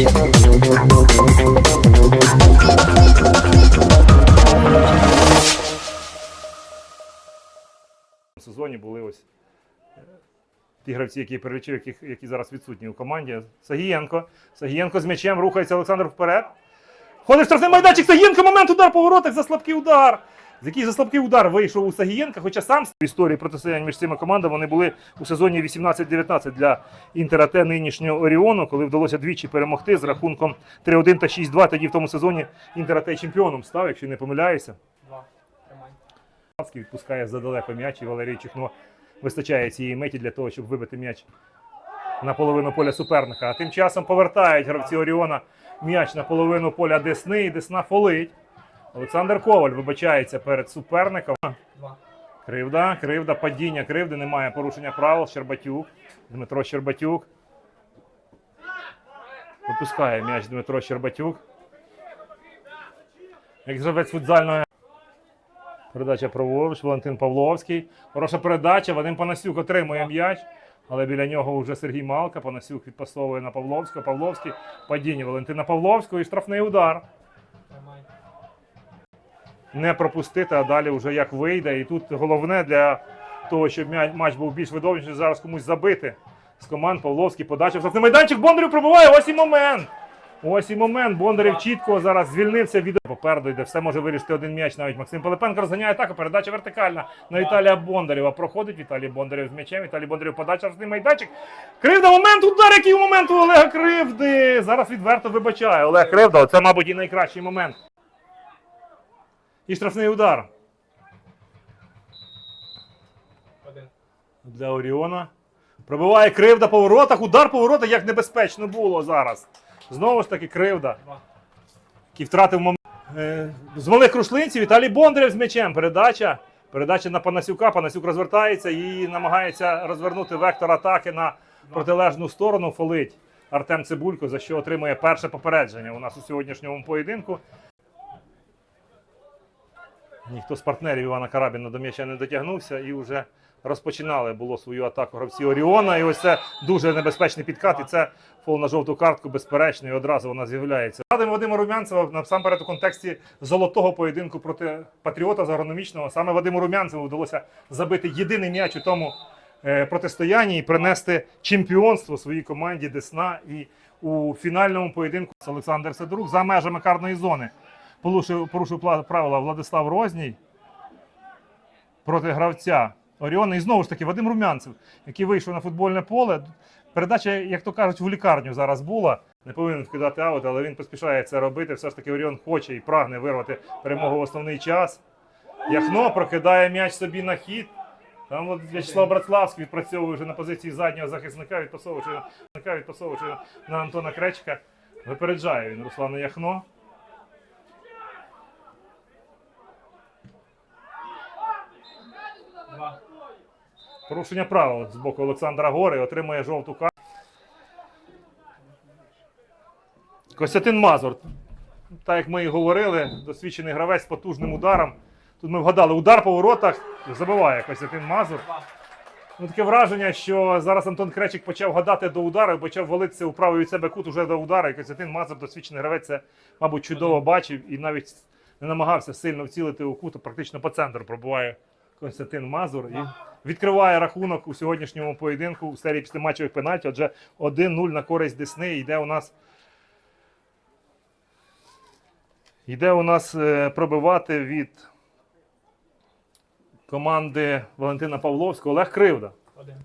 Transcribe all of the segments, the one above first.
В сезоні були ось е, ті гравці, які перелічив, яких, які зараз відсутні у команді. Сагієнко. Сагієнко з м'ячем рухається Олександр вперед. Ходить в штрафний майданчик. Сагієнко, момент удар по воротах за слабкий удар. З який за слабкий удар вийшов у Сагієнка, хоча сам в історії протистояння між цими командами вони були у сезоні 18-19 для Інтера Т нинішнього Оріону, коли вдалося двічі перемогти з рахунком 3-1 та 6-2. Тоді в тому сезоні Інтера Т чемпіоном став, якщо не помиляюся. Два. Тримай. Відпускає задалеко м'яч і Валерій Чихно вистачає цієї меті для того, щоб вибити м'яч на половину поля суперника. А тим часом повертають гравці Оріона м'яч на половину поля Десни, і Десна фолить. Олександр Коваль вибачається перед суперником. Два. Кривда, кривда, падіння кривди, немає порушення правил. Щербатюк. Дмитро Щербатюк. Випускає м'яч Дмитро Щербатюк. Як гравець футзальної. Передача праворуч, Валентин Павловський. Хороша передача. Вадим Панасюк отримує м'яч. Але біля нього вже Сергій Малка. Панасюк відпасовує на Павловського. Павловський. Падіння Валентина Павловського і штрафний удар. Не пропустити, а далі вже як вийде. І тут головне для того, щоб матч був більш видовищний, зараз комусь забити з команд Павловський подача. в майданчик Бондарів пробиває. Ось і момент. Ось і момент. Бондарів чітко зараз звільнився від попереду йде. Все може вирішити один м'яч. Навіть Максим Пилипенко розганяє атаку. Передача вертикальна на Віталія Бондарєва. Проходить Віталій Бондарєв з м'ячем. Віталій Бондарєв подача в майданчик. Кривда, момент, удар, який у Олега Кривди. Зараз відверто вибачає. Олег Кривда, це, мабуть, і найкращий момент. І штрафний удар для Оріона. Пробиває кривда по воротах. Удар по воротах, як небезпечно було зараз. Знову ж таки, кривда, який втратив момент. З малих крушлинців Віталій Бондарєв з м'ячем. Передача. Передача на Панасюка. Панасюк розвертається і намагається розвернути вектор атаки на протилежну сторону. Фолить Артем Цибулько, за що отримує перше попередження у нас у сьогоднішньому поєдинку. Ніхто з партнерів Івана Карабіна до м'яча не дотягнувся і вже розпочинали було свою атаку гравці Оріона. І ось це дуже небезпечний підкат. І це фол на жовту картку, безперечно, і одразу вона з'являється. Радимо Вадима Румянцева насамперед у контексті золотого поєдинку проти патріота з агрономічного. Саме Вадиму Румянцеву вдалося забити єдиний м'яч у тому е, протистоянні і принести чемпіонство своїй команді Десна. І у фінальному поєдинку Олександр Сидорук за межами карної зони порушив, порушив правила Владислав Розній проти гравця Оріона. І знову ж таки Вадим Румянцев, який вийшов на футбольне поле. Передача, як то кажуть, в лікарню зараз була. Не повинен вкидати аут, але він поспішає це робити. Все ж таки Оріон хоче і прагне вирвати перемогу в основний час. Яхно прокидає м'яч собі на хід. Там В'ячеслав Братславський відпрацьовує вже на позиції заднього захисника, відпасовуючи відпасовуючи на Антона Кречика. Випереджає він Руслана Яхно. Порушення правил з боку Олександра Гори отримує жовту карту. Костянтин Мазур. Так як ми і говорили, досвідчений гравець з потужним ударом. Тут ми вгадали удар по воротах, забиває Костянтин Мазур. Ну, таке враження, що зараз Антон Кречик почав гадати до удару, почав валитися у правий від себе кут уже до удару. І Костянтин Мазур, досвідчений гравець, це, мабуть, чудово бачив і навіть не намагався сильно вцілити у кут, практично по центру пробуває Костянтин Мазур. І відкриває рахунок у сьогоднішньому поєдинку у серії післяматчевих пенальті. Отже, 1-0 на користь Десни. Йде у нас. Йде у нас е, пробивати від команди Валентина Павловського Олег Кривда. Один.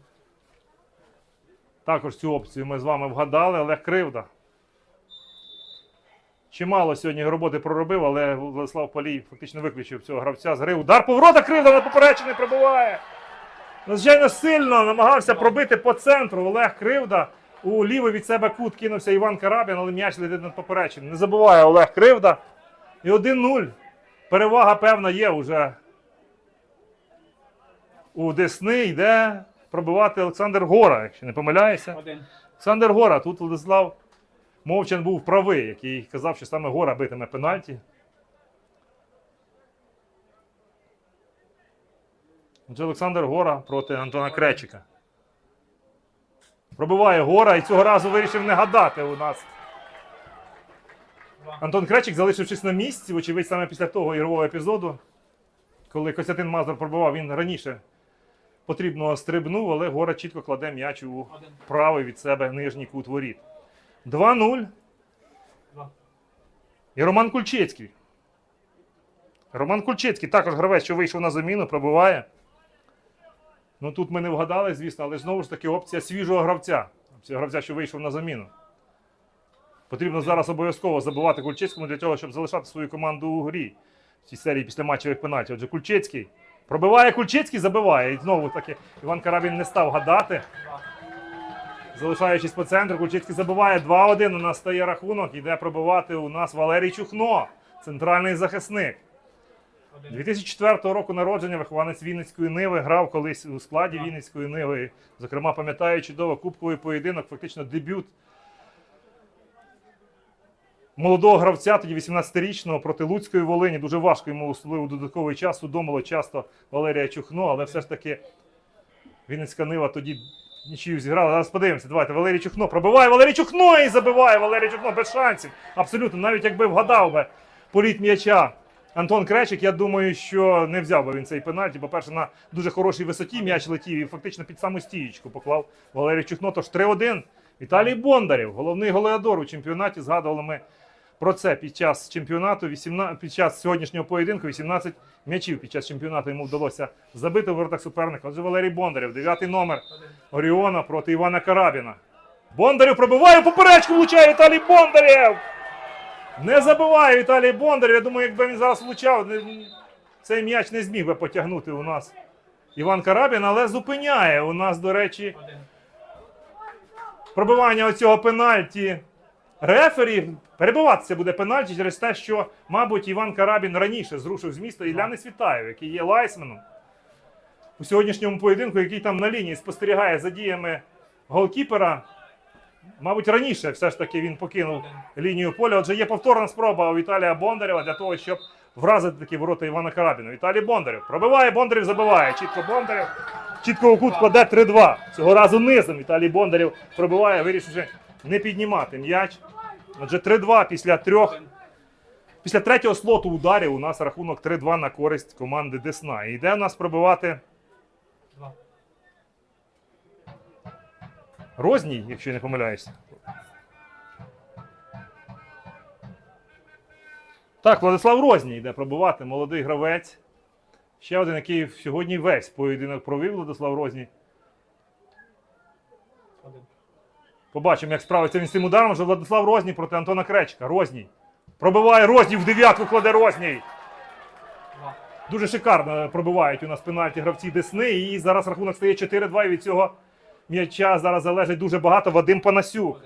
Також цю опцію ми з вами вгадали. Олег Кривда. Чимало сьогодні роботи проробив, але Владислав Полій фактично виключив цього гравця з гри. Удар поворота Кривда на поперечений пробиває. Надзвичайно сильно намагався пробити по центру Олег Кривда. У лівий від себе кут кинувся Іван Карабін, але м'яч летить над поперечним. Не забуває Олег Кривда. І 1-0. Перевага, певна, є вже у Десни. Йде пробивати Олександр Гора, якщо не помиляюся. Один. Олександр Гора, тут Владислав Мовчан був правий, який казав, що саме Гора битиме пенальті. Отже, Олександр Гора проти Антона Кречика. Пробиває Гора і цього разу вирішив не гадати у нас Антон Кречик, залишившись на місці, вочевидь, саме після того ігрового епізоду, коли Костянтин Мазур пробував, він раніше потрібно стрибнув, але Гора чітко кладе м'яч у правий від себе нижній кут воріт. 2-0. І Роман Кульчицький. Роман Кульчицький також гравець, що вийшов на заміну, пробиває. Ну тут ми не вгадали, звісно, але знову ж таки опція свіжого гравця. Опція гравця, що вийшов на заміну. Потрібно зараз обов'язково забивати Кульчицькому для того, щоб залишати свою команду у грі в цій серії після матчевих пенальтів. Отже, Кульчицький. Пробиває Кульчицький, забиває. І знову таки Іван Карабін не став гадати. Залишаючись по центру, Кульчицький забиває 2-1. У нас стає рахунок. Йде пробивати у нас Валерій Чухно, центральний захисник. 2004 року народження вихованець Вінницької Ниви грав колись у складі Вінницької Ниви. Зокрема, пам'ятаю чудово кубковий поєдинок, фактично дебют молодого гравця, тоді 18-річного проти Луцької Волині. Дуже важко йому особливо додатковий час. Удомило часто Валерія Чухно, але все ж таки Вінницька Нива тоді нічию зіграла. Зараз подивимося. Давайте. Валерій Чухно пробиває Валерій Чухно і забиває Валерій Чухно без шансів. Абсолютно, навіть якби вгадав би політ м'яча. Антон Кречик, я думаю, що не взяв би він цей пенальті. По-перше, на дуже хорошій висоті м'яч летів і фактично під саму стієчку поклав Валерій Чухно. Тож 3-1. Віталій Бондарєв, головний голеадор у чемпіонаті. Згадували ми про це під час чемпіонату. 18, під час сьогоднішнього поєдинку 18 м'ячів під час чемпіонату йому вдалося забити в воротах суперника. Отже, Валерій Бондарєв, дев'ятий номер Оріона проти Івана Карабіна. Бондарєв пробиває поперечку, влучає Віталій Бондарєв. Не забиває Віталій Бондарєв. Я думаю, якби він зараз влучав, цей м'яч не зміг би потягнути у нас Іван Карабін, але зупиняє у нас, до речі, пробивання оцього пенальті. Рефері перебиватися буде пенальті через те, що, мабуть, Іван Карабін раніше зрушив з міста Ілляни Світаєв, який є лайсменом у сьогоднішньому поєдинку, який там на лінії спостерігає за діями голкіпера. Мабуть, раніше все ж таки він покинув лінію поля. Отже, є повторна спроба у Віталія Бондарєва для того, щоб вразити такі ворота Івана Карабіна. Віталій Бондарєв пробиває, Бондарєв забиває. Чітко Бондарєв. Чітко у кут кладе 3-2. Цього разу низом Віталій Бондарєв пробиває, вирішивши не піднімати м'яч. Отже, 3-2 після трьох. Після третього слоту ударів у нас рахунок 3-2 на користь команди Десна. І йде у нас пробивати Розній, якщо я не помиляюся. Так, Владислав Розній йде пробувати, молодий гравець. Ще один, який сьогодні весь поєдинок провів Владислав Розній. Один. Побачимо, як справиться він з цим ударом. Вже Владислав Розній проти Антона Кречка. Розній. Пробиває Розній в дев'ятку кладе Розній. Дуже шикарно пробивають у нас пенальті гравці Десни. І зараз рахунок стає 4-2. І від цього м'яча зараз залежить дуже багато. Вадим Панасюк.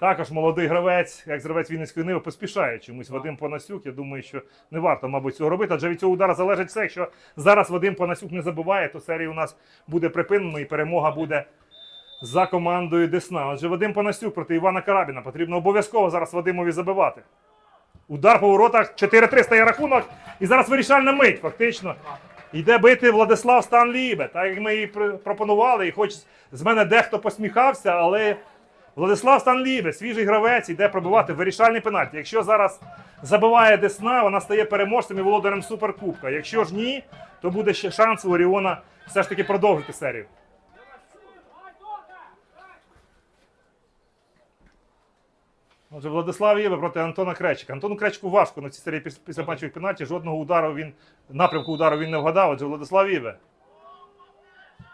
Також молодий гравець, як гравець Вінницької Ниви, поспішає чомусь Вадим Панасюк. Я думаю, що не варто, мабуть, цього робити. Адже від цього удара залежить все. Якщо зараз Вадим Панасюк не забуває, то серія у нас буде припинена і перемога буде за командою Десна. Отже, Вадим Панасюк проти Івана Карабіна. Потрібно обов'язково зараз Вадимові забивати. Удар по воротах 4-3 стає рахунок. І зараз вирішальна мить, фактично. Йде бити Владислав Станлібе, так як ми і пропонували, і хоч з мене дехто посміхався, але Владислав Станлібе, свіжий гравець, йде пробивати вирішальний пенальті. Якщо зараз забиває Десна, вона стає переможцем і володарем Суперкубка. Якщо ж ні, то буде ще шанс у Оріона все ж таки продовжити серію. Отже, Владислав Єве проти Антона Кречика. Антону Кречику важко на цій серії піс- після матчових пенальті. Жодного удару він, напрямку удару він не вгадав. Отже, Владислав Єве.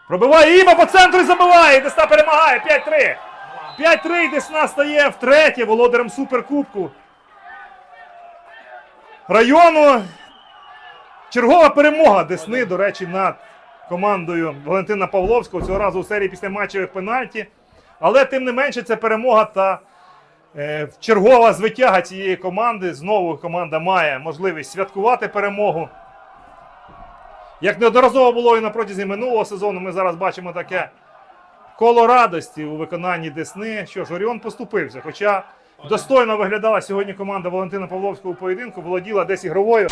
Пробиває Іба по центру і забиває. Десна перемагає. 5-3. 5-3 Десна стає втретє володарем Суперкубку. Району. Чергова перемога Десни, до речі, над командою Валентина Павловського. Цього разу у серії після матчевих пенальті. Але тим не менше, це перемога та чергова звитяга цієї команди. Знову команда має можливість святкувати перемогу. Як неодноразово було і на протязі минулого сезону, ми зараз бачимо таке коло радості у виконанні Десни. Що ж, Оріон поступився. Хоча достойно виглядала сьогодні команда Валентина Павловського у поєдинку, володіла десь ігровою.